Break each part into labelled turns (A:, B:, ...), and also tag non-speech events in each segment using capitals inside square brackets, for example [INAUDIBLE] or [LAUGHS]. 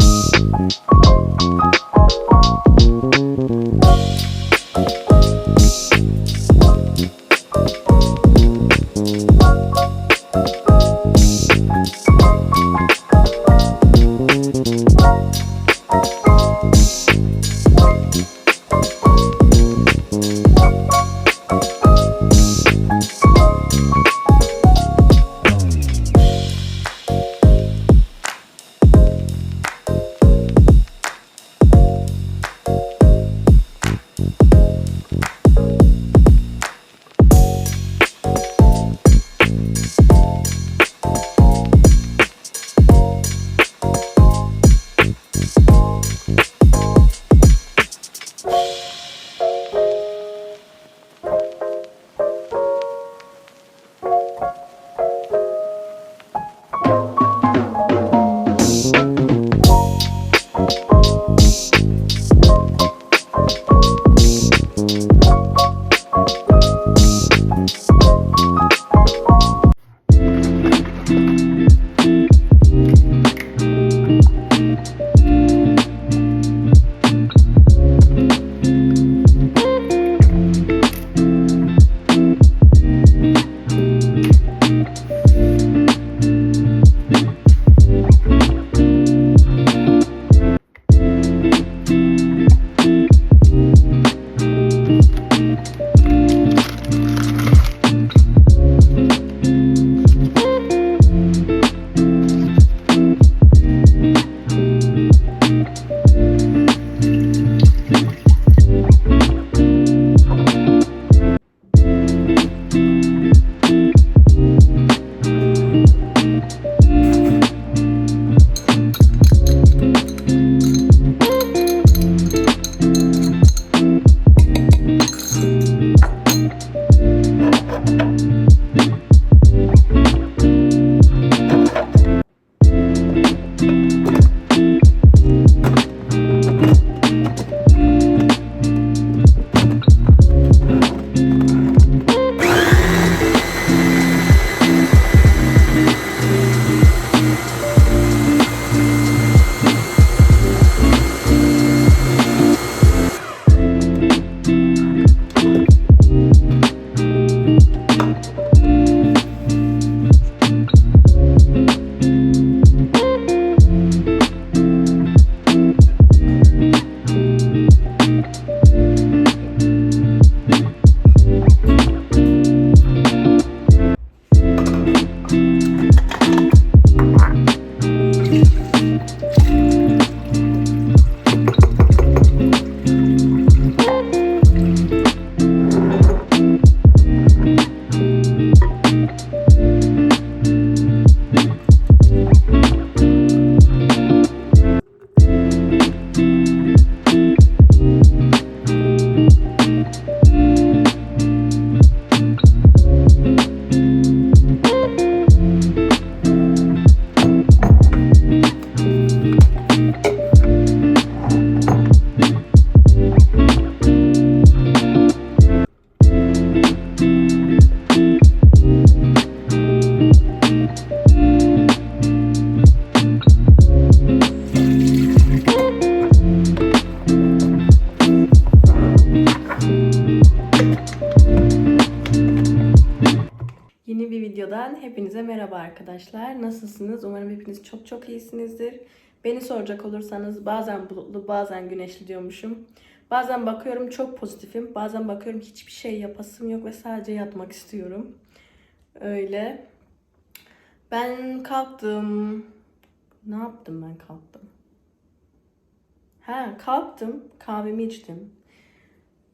A: Yeni hepinize merhaba arkadaşlar. Nasılsınız? Umarım hepiniz çok çok iyisinizdir. Beni soracak olursanız bazen bulutlu bazen güneşli diyormuşum. Bazen bakıyorum çok pozitifim. Bazen bakıyorum hiçbir şey yapasım yok ve sadece yatmak istiyorum. Öyle. Ben kalktım. Ne yaptım ben kalktım? Ha kalktım. Kahvemi içtim.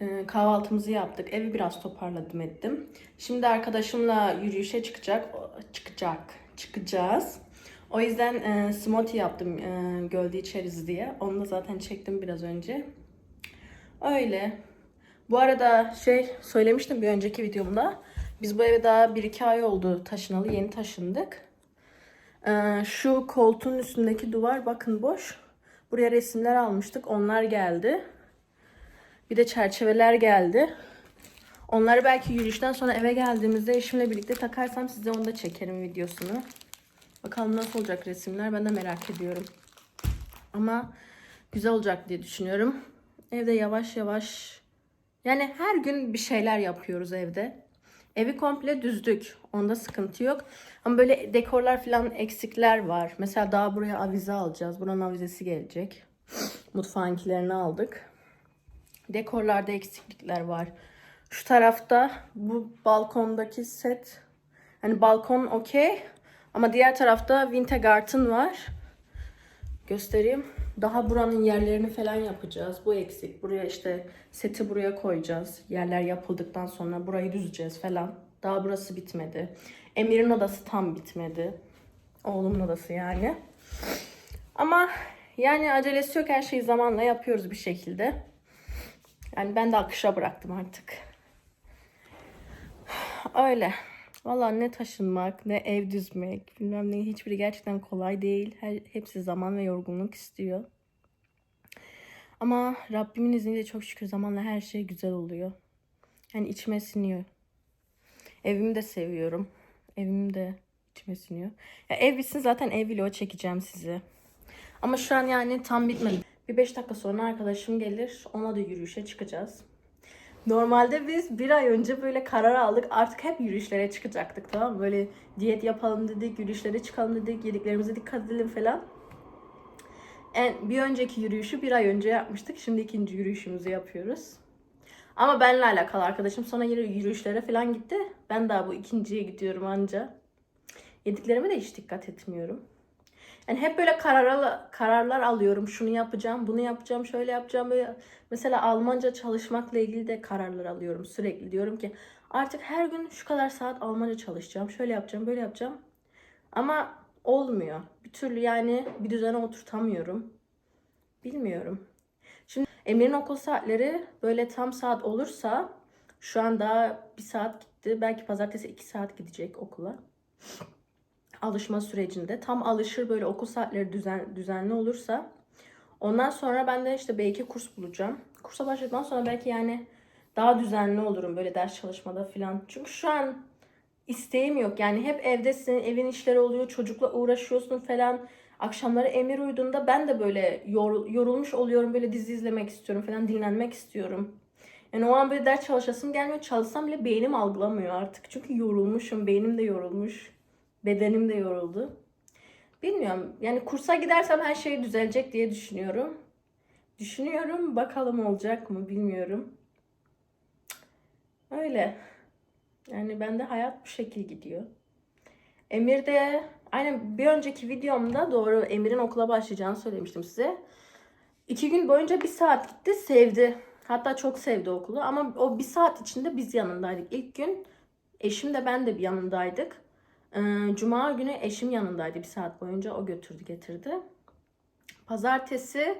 A: Ee, kahvaltımızı yaptık. Evi biraz toparladım ettim. Şimdi arkadaşımla yürüyüşe çıkacak. Çıkacak. Çıkacağız. O yüzden e, smoothie yaptım e, gölde içeriz diye. Onu da zaten çektim biraz önce. Öyle. Bu arada şey söylemiştim bir önceki videomda. Biz bu eve daha 1-2 ay oldu taşınalı. Yeni taşındık. Ee, şu koltuğun üstündeki duvar bakın boş. Buraya resimler almıştık. Onlar geldi. Bir de çerçeveler geldi. Onları belki yürüyüşten sonra eve geldiğimizde eşimle birlikte takarsam size onu da çekerim videosunu. Bakalım nasıl olacak resimler ben de merak ediyorum. Ama güzel olacak diye düşünüyorum. Evde yavaş yavaş yani her gün bir şeyler yapıyoruz evde. Evi komple düzdük. Onda sıkıntı yok. Ama böyle dekorlar falan eksikler var. Mesela daha buraya avize alacağız. Buranın avizesi gelecek. Mutfağınkilerini aldık. Dekorlarda eksiklikler var. Şu tarafta bu balkondaki set. Hani balkon okey. Ama diğer tarafta Wintergarten var. Göstereyim. Daha buranın yerlerini falan yapacağız. Bu eksik. Buraya işte seti buraya koyacağız. Yerler yapıldıktan sonra burayı düzeceğiz falan. Daha burası bitmedi. Emir'in odası tam bitmedi. Oğlumun odası yani. Ama yani acelesi yok. Her şeyi zamanla yapıyoruz bir şekilde. Yani ben de akışa bıraktım artık. Öyle. Valla ne taşınmak, ne ev düzmek, bilmem ne hiçbiri gerçekten kolay değil. Her, hepsi zaman ve yorgunluk istiyor. Ama Rabbimin izniyle çok şükür zamanla her şey güzel oluyor. Yani içime siniyor. Evimi de seviyorum. Evim de içime siniyor. Ya ev bitsin zaten ev vlogu çekeceğim size. Ama şu an yani tam bitmedi. Bir 5 dakika sonra arkadaşım gelir. Ona da yürüyüşe çıkacağız. Normalde biz bir ay önce böyle karar aldık. Artık hep yürüyüşlere çıkacaktık tamam mı? Böyle diyet yapalım dedik, yürüyüşlere çıkalım dedik, yediklerimize dikkat edelim falan. En, bir önceki yürüyüşü bir ay önce yapmıştık. Şimdi ikinci yürüyüşümüzü yapıyoruz. Ama benimle alakalı arkadaşım sonra yine yürüyüşlere falan gitti. Ben daha bu ikinciye gidiyorum anca. Yediklerime de hiç dikkat etmiyorum. Yani hep böyle karar, kararlar alıyorum. Şunu yapacağım, bunu yapacağım, şöyle yapacağım. Böyle mesela Almanca çalışmakla ilgili de kararlar alıyorum sürekli. Diyorum ki artık her gün şu kadar saat Almanca çalışacağım. Şöyle yapacağım, böyle yapacağım. Ama olmuyor. Bir türlü yani bir düzene oturtamıyorum. Bilmiyorum. Şimdi Emir'in okul saatleri böyle tam saat olursa şu an daha bir saat gitti. Belki pazartesi iki saat gidecek okula alışma sürecinde tam alışır böyle okul saatleri düzen, düzenli olursa ondan sonra ben de işte belki kurs bulacağım. Kursa başladıktan sonra belki yani daha düzenli olurum böyle ders çalışmada falan. Çünkü şu an isteğim yok. Yani hep evdesin, evin işleri oluyor, çocukla uğraşıyorsun falan. Akşamları emir uyduğunda ben de böyle yor, yorulmuş oluyorum. Böyle dizi izlemek istiyorum falan, dinlenmek istiyorum. Yani o an böyle ders çalışasım gelmiyor. Çalışsam bile beynim algılamıyor artık. Çünkü yorulmuşum, beynim de yorulmuş. Bedenim de yoruldu. Bilmiyorum. Yani kursa gidersem her şey düzelecek diye düşünüyorum. Düşünüyorum. Bakalım olacak mı bilmiyorum. Öyle. Yani bende hayat bu şekil gidiyor. Emir de aynen bir önceki videomda doğru Emir'in okula başlayacağını söylemiştim size. İki gün boyunca bir saat gitti sevdi. Hatta çok sevdi okulu ama o bir saat içinde biz yanındaydık. İlk gün eşim de ben de bir yanındaydık. Ee, Cuma günü eşim yanındaydı bir saat boyunca. O götürdü getirdi. Pazartesi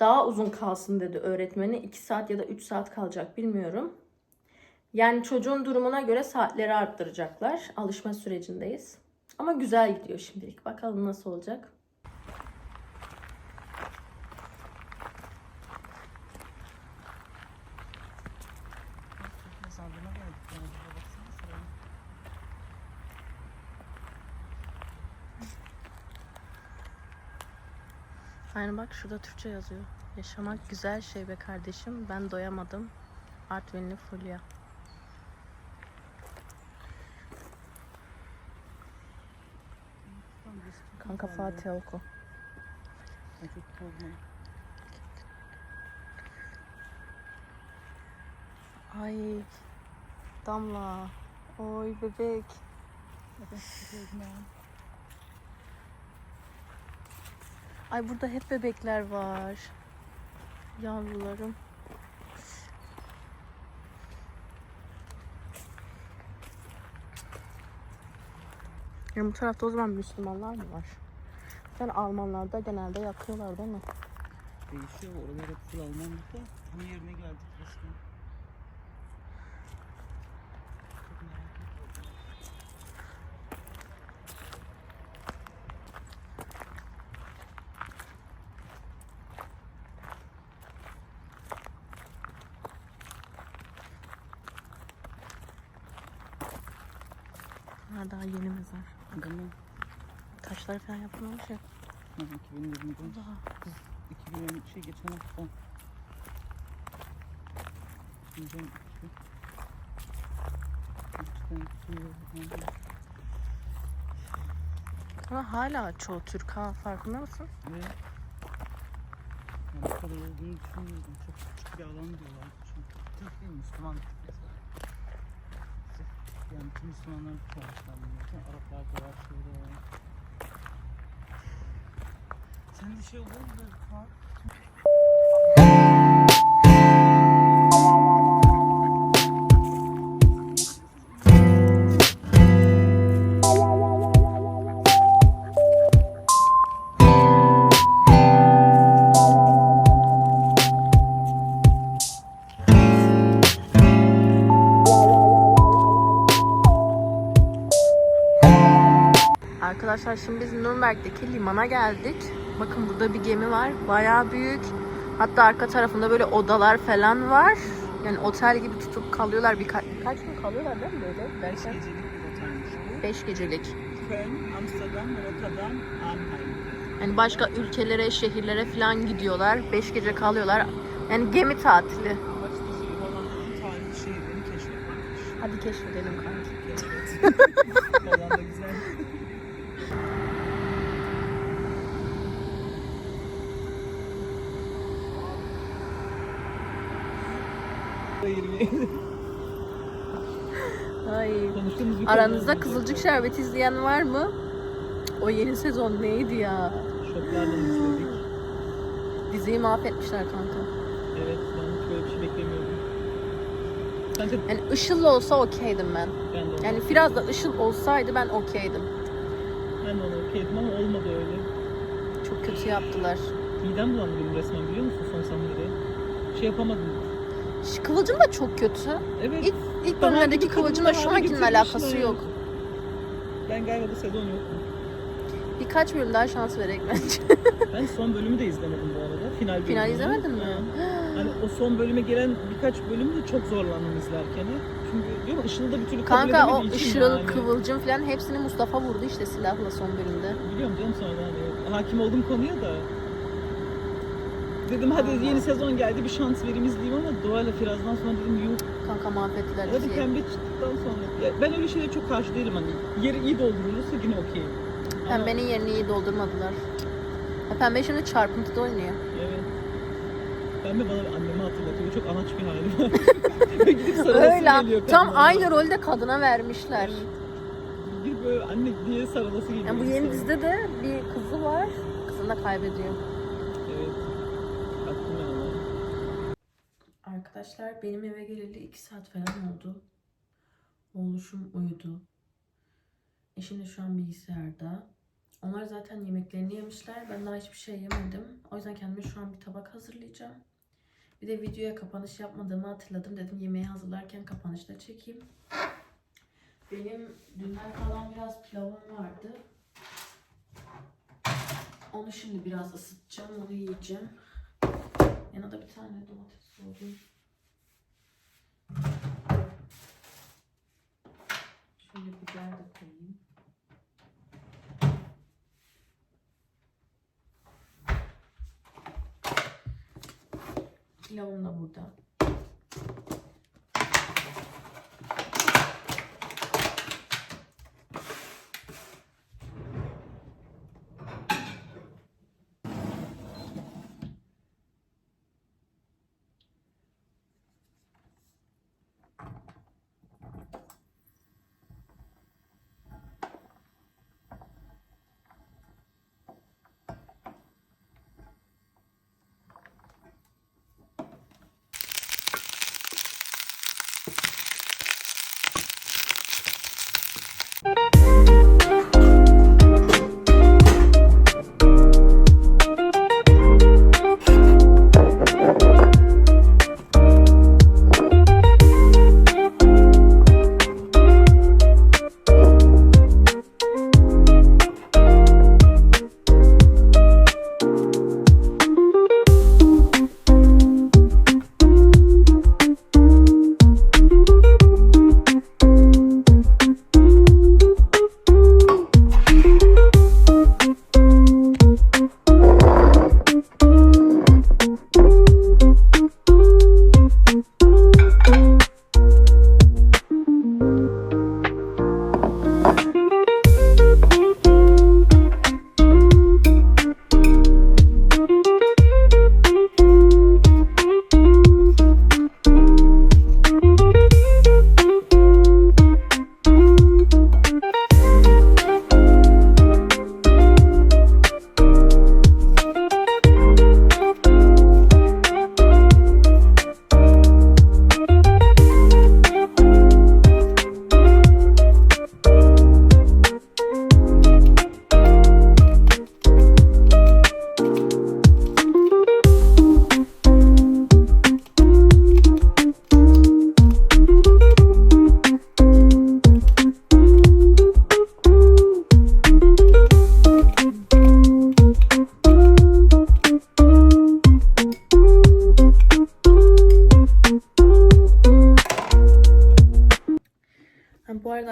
A: daha uzun kalsın dedi öğretmeni. 2 saat ya da 3 saat kalacak bilmiyorum. Yani çocuğun durumuna göre saatleri arttıracaklar. Alışma sürecindeyiz. Ama güzel gidiyor şimdilik. Bakalım nasıl olacak. Aynen bak şurada Türkçe yazıyor. Yaşamak güzel şey be kardeşim. Ben doyamadım. Artvinli Fulya. Kanka Fatih oku. Ay Damla. Oy bebek. Ay burada hep bebekler var. Yavrularım. Yani bu tarafta o zaman Müslümanlar mı var? Yani Almanlarda genelde yakıyorlar değil mi?
B: Değişiyor. Oralar hep full Almanlıkta. Tam yerine geldik resmen.
A: Bunlar daha yeni mezar.
B: Adamın
A: Taşlar falan yapılmamış ya.
B: ha, 2020'de
A: Daha.
B: kız 2020 şey geçen hafta. Güzel iki.
A: Ama hala çoğu Türk ha farkında mısın?
B: Ve yani bu kadar olduğunu düşünmüyordum. Çok küçük bir alan diyorlar. Çünkü Türk değil Müslüman. Yani tüm Müslümanlar çoğunlukla bunlar. Araplar da var, var. Sen de şey oluyor mu böyle
A: Arkadaşlar şimdi biz Nürnberg'deki limana geldik. Bakın burada bir gemi var. Bayağı büyük. Hatta arka tarafında böyle odalar falan var. Yani otel gibi tutup kalıyorlar. Birka birkaç gün kalıyorlar değil mi böyle
B: Beş
A: derken?
B: gecelik bir otelmiş bu.
A: 5 gecelik.
B: Köln, Amsterdam, Rotterdam, Arnhem.
A: Yani başka ülkelere, şehirlere falan gidiyorlar. 5 gece kalıyorlar. Yani gemi tatili.
B: Şey.
A: Hadi keşfedelim kanki. [LAUGHS]
B: Evet. Hollanda güzel.
A: Ay.
B: Konuştuğumuz bir
A: Aranızda Kızılcık Şerbeti izleyen var mı? O yeni sezon neydi ya?
B: Şoklardan izledik.
A: Diziyi mahvetmişler kanka.
B: Evet ben hiç böyle bir şey beklemiyordum. Sence
A: Yani Işıl'la olsa okeydim ben.
B: ben de ona,
A: Yani biraz da Işıl olsaydı ben okeydim.
B: ben de ona okeydim ama olmadı öyle.
A: Çok kötü yaptılar.
B: Midem bulandı benim resmen biliyor musun son sahnede? Şey yapamadım.
A: Şu Kıvılcım da çok kötü.
B: Evet.
A: İlk, ilk bölümlerdeki Kıvılcım'la şu
B: getirmişler.
A: alakası yok.
B: Ben galiba bu sezon yoktum.
A: Birkaç bölüm daha şans vererek bence. [LAUGHS]
B: Ben son bölümü de izlemedim bu arada. Final bölümünü.
A: Final izlemedin mi?
B: Ha. Hani o son bölüme gelen birkaç bölüm de çok zorlandım izlerken. Çünkü diyorum Işıl'ı da bir türlü kabul
A: Kanka o Işıl,
B: yani.
A: Kıvılcım falan hepsini Mustafa vurdu işte silahla son bölümde.
B: Biliyorum canım sonra hani hakim oldum konuya da. Dedim hadi yeni sezon geldi bir şans vereyim izleyeyim ama Doğa'yla Firaz'dan sonra dedim yuh.
A: Kanka mahvettiler
B: Hadi
A: diziyi.
B: pembe çıktıktan sonra. Ya ben öyle şeylere çok karşı değilim hani. Yeri iyi doldurulursa yine okey. Ama-
A: Pembenin yerini iyi doldurmadılar. Ya Pembe şimdi çarpıntıda oynuyor.
B: Evet. Pembe bana annemi hatırlatıyor. Çok anaç bir hali var. [LAUGHS] Gidip geliyor
A: tam
B: kadına.
A: aynı rolde kadına vermişler.
B: Evet. Bir böyle anne diye sarılası geliyor.
A: Yani bu yeni dizide de bir kızı var. Kızını da kaybediyor.
B: Evet. Baktım ben ona.
A: Arkadaşlar benim eve geleli 2 saat falan oldu. Oğluşum uyudu. Eşim de şu an bilgisayarda. Onlar zaten yemeklerini yemişler. Ben daha hiçbir şey yemedim. O yüzden kendime şu an bir tabak hazırlayacağım. Bir de videoya kapanış yapmadığımı hatırladım. Dedim yemeği hazırlarken kapanışta çekeyim. Benim dünden kalan biraz pilavım vardı. Onu şimdi biraz ısıtacağım. Onu yiyeceğim. Yanına da bir tane domates doğrayayım. Şöyle biber de koyayım. Pilavım da burada.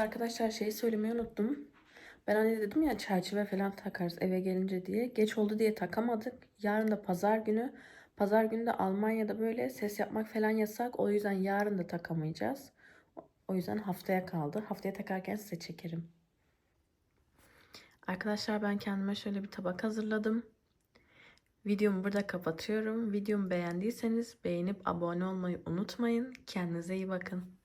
A: Arkadaşlar şeyi söylemeyi unuttum. Ben hani dedim ya çerçeve falan takarız eve gelince diye. Geç oldu diye takamadık. Yarın da pazar günü. Pazar günü de Almanya'da böyle ses yapmak falan yasak. O yüzden yarın da takamayacağız. O yüzden haftaya kaldı. Haftaya takarken size çekerim. Arkadaşlar ben kendime şöyle bir tabak hazırladım. Videomu burada kapatıyorum. Videomu beğendiyseniz beğenip abone olmayı unutmayın. Kendinize iyi bakın.